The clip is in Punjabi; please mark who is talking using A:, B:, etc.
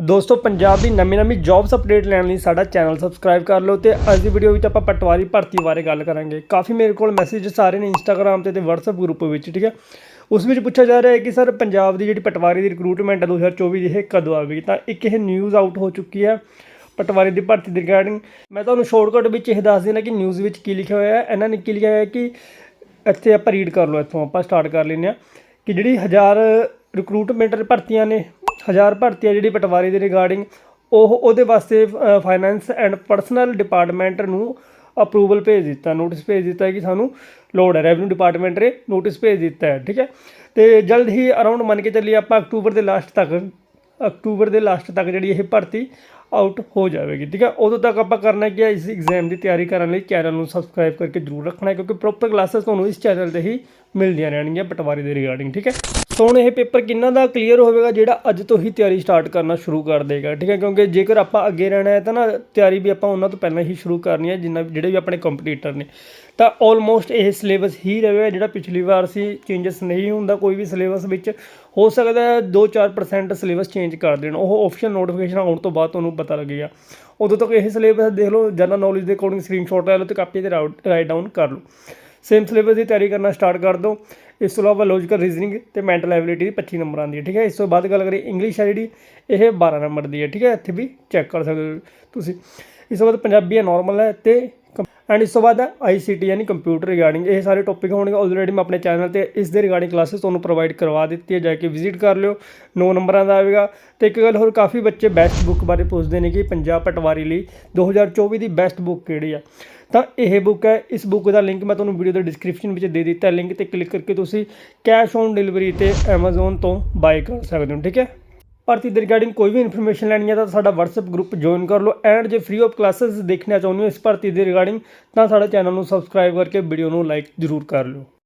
A: ਦੋਸਤੋ, ਪੰਜਾਬ ਦੀ ਨਵੀਂ ਨਵੀਂ ਜੌਬਸ ਅਪਡੇਟ ਲੈਣ ਲਈ ਸਾਡਾ ਚੈਨਲ ਸਬਸਕ੍ਰਾਈਬ ਕਰ ਲਓ ਤੇ ਅੱਜ ਦੀ ਵੀਡੀਓ ਵਿੱਚ ਆਪਾਂ ਪਟਵਾਰੀ ਭਰਤੀ ਬਾਰੇ ਗੱਲ ਕਰਾਂਗੇ। ਕਾਫੀ ਮੇਰੇ ਕੋਲ ਮੈਸੇजेस ਆ ਰਹੇ ਨੇ ਇੰਸਟਾਗ੍ਰam ਤੇ ਤੇ WhatsApp ਗਰੁੱਪ ਵਿੱਚ, ਠੀਕ ਹੈ? ਉਸ ਵਿੱਚ ਪੁੱਛਿਆ ਜਾ ਰਿਹਾ ਹੈ ਕਿ, ਸਰ, ਪੰਜਾਬ ਦੀ ਜਿਹੜੀ ਪਟਵਾਰੀ ਦੀ ਰਿਕਰੂਟਮੈਂਟ ਹੈ 2024 ਦੀ, ਇਹ ਕਦੋਂ ਆਵੇਗੀ ਤਾਂ ਇੱਕ ਇਹ ਨਿਊਜ਼ ਆਊਟ ਹੋ ਚੁੱਕੀ ਹੈ ਪਟਵਾਰੀ ਦੀ ਭਰਤੀ ਦੀ ਰਿਗਾਰਡਿੰਗ ਮੈਂ ਤੁਹਾਨੂੰ ਸ਼ਾਰਟਕਟ ਵਿੱਚ ਇਹ ਦੱਸ ਦੇਣਾ ਕਿ ਨਿਊਜ਼ ਵਿੱਚ ਕੀ ਲਿਖਿਆ ਹੋਇਆ ਹੈ। ਇਹਨਾਂ ਨੇ ਕੀ ਲਿਖਿਆ ਹੈ ਕਿ ਇੱਥੇ ਆਪਾਂ ਰੀਡ ਕਰ ਲਓ, ਇੱਥੋਂ ਆਪਾਂ ਸਟਾਰਟ ਕਰ ਲੈਂਦੇ ਹਾਂ ਕਿ ਜਿਹੜੀ ਹਜ਼ਾਰ ਰਿਕਰੂਟਮੈਂਟ ਭਰਤੀਆਂ ਨੇ ਹਜ਼ਾਰ ਹੈ ਜਿਹੜੀ ਪਟਵਾਰੀ ਦੇ ਰਿਗਾਰਡਿੰਗ ਉਹ ਉਹਦੇ ਵਾਸਤੇ ਫਾਈਨੈਂਸ ਐਂਡ ਪਰਸਨਲ ਡਿਪਾਰਟਮੈਂਟ ਨੂੰ ਅਪਰੂਵਲ ਭੇਜ ਦਿੱਤਾ ਨੋਟਿਸ ਭੇਜ ਦਿੱਤਾ ਹੈ ਕਿ ਸਾਨੂੰ ਲੋੜ ਹੈ ਰੈਵਨਿਊ ਡਿਪਾਰਟਮੈਂਟ ਨੇ ਨੋਟਿਸ ਭੇਜ ਦਿੱਤਾ ਹੈ, ਠੀਕ ਹੈ। ਤੇ ਜਲਦ ਹੀ ਅਰਾਊਂਡ ਮੰਨ ਕੇ ਚੱਲੀਏ ਆਪਾਂ ਅਕਤੂਬਰ ਦੇ ਲਾਸਟ ਤੱਕ, ਅਕਤੂਬਰ ਦੇ ਲਾਸਟ ਤੱਕ ਜਿਹੜੀ ਇਹ ਭਰਤੀ ਆਊਟ ਹੋ ਜਾਵੇਗੀ, ਠੀਕ ਹੈ। ਉਦੋਂ ਤੱਕ ਆਪਾਂ ਕਰਨਾ ਕੀ ਹੈ, ਇਸ ਐਗਜ਼ਾਮ ਦੀ ਤਿਆਰੀ ਕਰਨ ਲਈ ਚੈਨਲ ਨੂੰ ਸਬਸਕ੍ਰਾਈਬ ਕਰਕੇ ਜ਼ਰੂਰ ਰੱਖਣਾ ਕਿਉਂਕਿ ਪ੍ਰੋਪਰ ਕਲਾਸਿਸ ਤੁਹਾਨੂੰ ਇਸ ਚੈਨਲ ਤੇ ਹੀ ਮਿਲਦੀਆਂ ਰਹਿਣਗੀਆਂ ਪਟਵਾਰੀ ਦੇ ਰਿਗਾਰਡਿੰਗ ਠੀਕ ਹੈ। ਹੁਣ ਇਹ ਪੇਪਰ ਕਿੰਨਾ ਦਾ ਕਲੀਅਰ ਹੋਵੇਗਾ ਜਿਹੜਾ ਅੱਜ ਤੋਂ ਹੀ ਤਿਆਰੀ ਸਟਾਰਟ ਕਰਨਾ ਸ਼ੁਰੂ ਕਰ ਦੇਗਾ, ਠੀਕ ਹੈ? ਕਿਉਂਕਿ ਜੇਕਰ ਆਪਾਂ ਅੱਗੇ ਰਹਿਣਾ ਹੈ ਤਾਂ ਨਾ ਤਿਆਰੀ ਵੀ ਆਪਾਂ ਉਹਨਾਂ ਤੋਂ ਪਹਿਲਾਂ ਹੀ ਸ਼ੁਰੂ ਕਰਨੀ ਹੈ, ਜਿੰਨਾ ਜਿਹੜੇ ਵੀ ਆਪਣੇ ਕੰਪੀਟੀਟਰ ਨੇ। ਤਾਂ ਆਲਮੋਸਟ ਇਹ ਸਿਲੇਬਸ ਹੀ ਰਹੇਗਾ, ਜਿਹੜਾ ਪਿਛਲੀ ਵਾਰ ਸੀ ਚੇਂਜਸ ਨਹੀਂ ਹੁੰਦਾ, ਕੋਈ ਵੀ ਸਿਲੇਬਸ ਵਿੱਚ ਹੋ ਸਕਦਾ ਹੈ 2-4% ਸਿਲੇਬਸ ਚੇਂਜ ਕਰ ਦੇਣ। ਉਹ ਆਫੀਸ਼ੀਅਲ ਨੋਟੀਫਿਕੇਸ਼ਨ ਆਉਣ ਤੋਂ ਬਾਅਦ ਤੁਹਾਨੂੰ ਪਤਾ ਲੱਗੇਗਾ। ਉਦੋਂ ਤੱਕ ਇਹ ਸਿਲੇਬਸ ਦੇਖ ਲਓ ਜਨਰਲ ਨੌਲੇਜ ਦੇ ਅਕੋਰਡਿੰਗ ਸਕਰੀਨਸ਼ਾਟ ਲੈ ਲਓ ਤੇ ਕਾਪੀ ਤੇ ਰਾਈਟ ਡਾਊਨ ਕਰ ਲਓ। ਸੇਮ ਸਿਲੇਬਸ ਦੀ ਤਿਆਰੀ ਕਰਨਾ ਸਟਾਰਟ ਕਰ ਦਿਓ। ਇਸ ਤੋਂ ਇਲਾਵਾ ਲੌਜੀਕਲ ਰੀਜ਼ਨਿੰਗ ਤੇ ਮੈਂਟਲ ਐਬਿਲਿਟੀ ਦੀ 25 ਨੰਬਰਾਂ ਦੀ ਹੈ, ਠੀਕ ਹੈ? ਇਸ ਤੋਂ ਬਾਅਦ ਗੱਲ ਕਰੀਏ ਇੰਗਲਿਸ਼ ਹੈ ਜਿਹੜੀ, ਇਹ 12 ਨੰਬਰ ਦੀ ਹੈ, ਠੀਕ ਹੈ? ਇੱਥੇ ਵੀ ਚੈੱਕ ਕਰ ਸਕਦੇ ਹੋ ਤੁਸੀਂ। ਇਸ ਤੋਂ ਬਾਅਦ ਪੰਜਾਬੀ ਹੈ ਨਾਰਮਲ ਹੈ ਤੇ ਐਂਡ ਇਸ ਤੋਂ ਬਾਅਦ ਆਈਸੀਟੀ ਯਾਨੀ ਕੰਪਿਊਟਰ ਰਿਗਾਰਡਿੰਗ ਇਹ ਸਾਰੇ ਟੌਪਿਕ ਹੋਣਗੇ। ਆਲਰੇਡੀ ਮੈਂ ਆਪਣੇ ਚੈਨਲ ਤੇ ਇਸ ਦੇ ਰਿਗਾਰਡਿੰਗ ਕਲਾਸਿਸ ਤੁਹਾਨੂੰ ਪ੍ਰੋਵਾਈਡ ਕਰਵਾ ਦਿੱਤੀ ਹੈ, ਜਾ ਕੇ ਵਿਜ਼ਿਟ ਕਰ ਲਿਓ। 9 ਨੰਬਰਾਂ ਦਾ ਆਵੇਗਾ। ਤੇ ਇੱਕ ਗੱਲ ਹੋਰ, ਕਾਫੀ ਬੱਚੇ ਬੈਸਟ ਬੁੱਕ ਬਾਰੇ ਪੁੱਛਦੇ ਨੇ ਕਿ ਪੰਜਾਬ ਪਟਵਾਰੀ ਲਈ 2024 ਦੀ ਬੈਸਟ ਬੁੱਕ ਕਿਹੜੀ ਆ? ਤਾਂ ਇਹ ਬੁੱਕ ਹੈ। ਇਸ ਬੁੱਕ ਦਾ ਲਿੰਕ ਮੈਂ ਤੁਹਾਨੂੰ ਵੀਡੀਓ ਦੇ ਡਿਸਕ੍ਰਿਪਸ਼ਨ ਵਿੱਚ ਦੇ ਦਿੱਤਾ। ਲਿੰਕ ਤੇ ਕਲਿੱਕ ਕਰਕੇ ਤੁਸੀਂ ਕੈਸ਼ ਔਨ ਡਿਲੀਵਰੀ ਤੇ Amazon ਤੋਂ ਬਾਈ ਕਰ ਸਕਦੇ ਹੋ, ਠੀਕ ਹੈ? ਭਰਤੀ ਦੇ ਰਿਗਾਰਡਿੰਗ ਕੋਈ ਵੀ ਇਨਫੋਰਮੇਸ਼ਨ ਲੈਣੀ ਹੈ ਤਾਂ ਸਾਡਾ WhatsApp ਗਰੁੱਪ ਜੁਆਇਨ ਕਰ ਲਓ। ਐਂਡ ਜੇ ਫ੍ਰੀ ਆਫ ਕਲਾਸਿਸ ਦੇਖਣਾ ਚਾਹੁੰਦੇ ਹੋ ਇਸ ਭਰਤੀ ਦੇ ਰਿਗਾਰਡਿੰਗ ਤਾਂ ਸਾਡੇ ਚੈਨਲ ਨੂੰ ਸਬਸਕ੍ਰਾਈਬ ਕਰਕੇ ਵੀਡੀਓ ਨੂੰ ਲਾਈਕ ਜ਼ਰੂਰ ਕਰ ਲਿਓ।